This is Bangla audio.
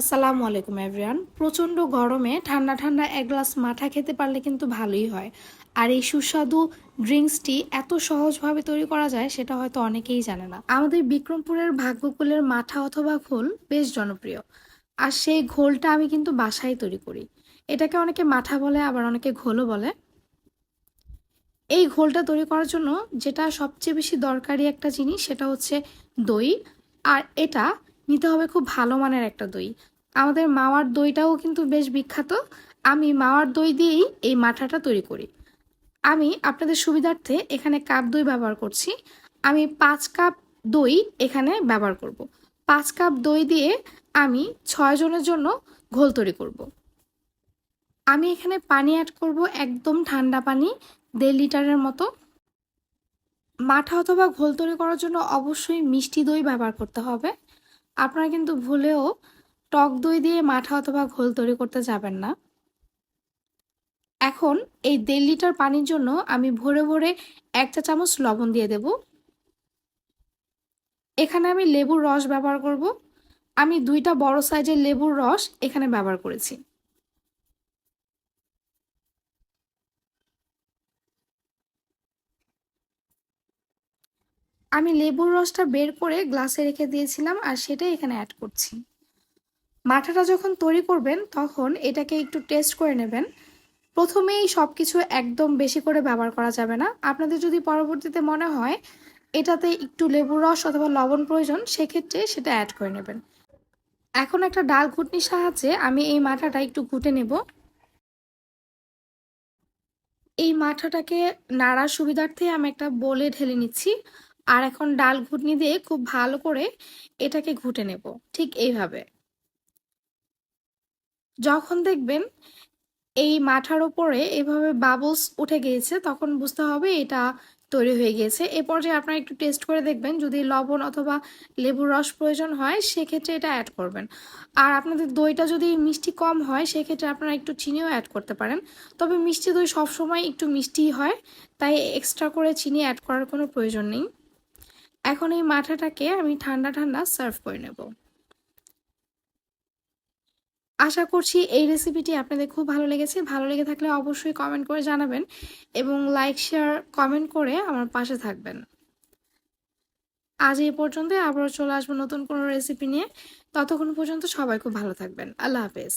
আসসালামু আলাইকুম এভরিওয়ান প্রচণ্ড গরমে ঠান্ডা ঠান্ডা এক গ্লাস মাঠা খেতে পারলে কিন্তু ভালোই হয়। আর এই সুস্বাদু ড্রিঙ্কসটি এত সহজভাবে তৈরি করা যায়, সেটা হয়তো অনেকেই জানে না। আমাদের বিক্রমপুরের ভাগ্যকুলের মাঠা অথবা ঘোল বেশ জনপ্রিয়। আর সেই ঘোলটা আমি কিন্তু বাসায় তৈরি করি। এটাকে অনেকে মাঠা বলে, আবার অনেকে ঘোলও বলে। এই ঘোলটা তৈরি করার জন্য যেটা সবচেয়ে বেশি দরকারি একটা জিনিস, সেটা হচ্ছে দই। আর এটা নিতে হবে খুব ভালো মানের একটা দই। আমাদের মাওয়ার দইটাও কিন্তু বেশ বিখ্যাত। আমি মাওয়ার দই দিয়েই এই মাঠাটা তৈরি করি। আমি আপনাদের সুবিধার্থে এখানে কাপ দই ব্যবহার করছি। আমি পাঁচ কাপ দই এখানে ব্যবহার করব। পাঁচ কাপ দই দিয়ে আমি ছয় জনের জন্য ঘোল তৈরি করব। আমি এখানে পানি অ্যাড করব একদম ঠান্ডা পানি, দেড় লিটারের মতো। মাঠা অথবা ঘোল তৈরি করার জন্য অবশ্যই মিষ্টি দই ব্যবহার করতে হবে। আপনারা কিন্তু ভুলেও টক দই দিয়ে মাঠা অথবা ঘোল তৈরি করতে যাবেন না। এখন এই দেড় লিটার পানির জন্য আমি ভরে ভরে এক চা চামচ লবণ দিয়ে দেব। এখানে আমি লেবুর রস ব্যবহার করব। আমি দুইটা বড় সাইজের লেবুর রস এখানে ব্যবহার করেছি। আমি লেবুর রসটা বের করে গ্লাসে রেখে দিয়েছিলাম আর সেটাই এখানে অ্যাড করছি। মাঠাটা যখন তৈরি করবেন তখন এটাকে একটু টেস্ট করে নেবেন। প্রথমেই সব কিছু একদম বেশি করে ব্যবহার করা যাবে না। আপনাদের যদি পরবর্তীতে মনে হয় এটাতে একটু লেবুর রস অথবা লবণ প্রয়োজন, সেক্ষেত্রে সেটা অ্যাড করে নেবেন। এখন একটা ডাল ঘুটনির সাহায্যে আমি এই মাঠাটা একটু ঘুটে নেব। এই মাঠাটাকে নাড়ার সুবিধার্থে আমি একটা বলে ঢেলে নিচ্ছি। আর এখন ডাল ঘুটনি দিয়ে খুব ভালো করে এটাকে ঘুটে নেব, ঠিক এইভাবে। যখন দেখবেন এই মাথার ওপরে এভাবে বাবলস উঠে গিয়েছে, তখন বুঝতে হবে এটা তৈরি হয়ে গিয়েছে। এ পর্যায়ে আপনারা একটু টেস্ট করে দেখবেন, যদি লবণ অথবা লেবুর রস প্রয়োজন হয়, সেক্ষেত্রে এটা অ্যাড করবেন। আর আপনাদের দইটা যদি মিষ্টি কম হয়, সেক্ষেত্রে আপনারা একটু চিনিও অ্যাড করতে পারেন। তবে মিষ্টি দই সবসময় একটু মিষ্টিই হয়, তাই এক্সট্রা করে চিনি অ্যাড করার কোনো প্রয়োজন নেই। এখন এই মাঠাটাকে আমি ঠান্ডা ঠান্ডা সার্ভ করে নেব। আশা করছি এই রেসিপিটি আপনাদের খুব ভালো লেগেছে। ভালো লেগে থাকলে অবশ্যই কমেন্ট করে জানাবেন এবং লাইক, শেয়ার, কমেন্ট করে আমার পাশে থাকবেন। আজ এই পর্যন্ত আবারও চলে আসব নতুন কোনো রেসিপি নিয়ে। ততক্ষণ পর্যন্ত সবাই খুব ভালো থাকবেন। আল্লাহ হাফেজ।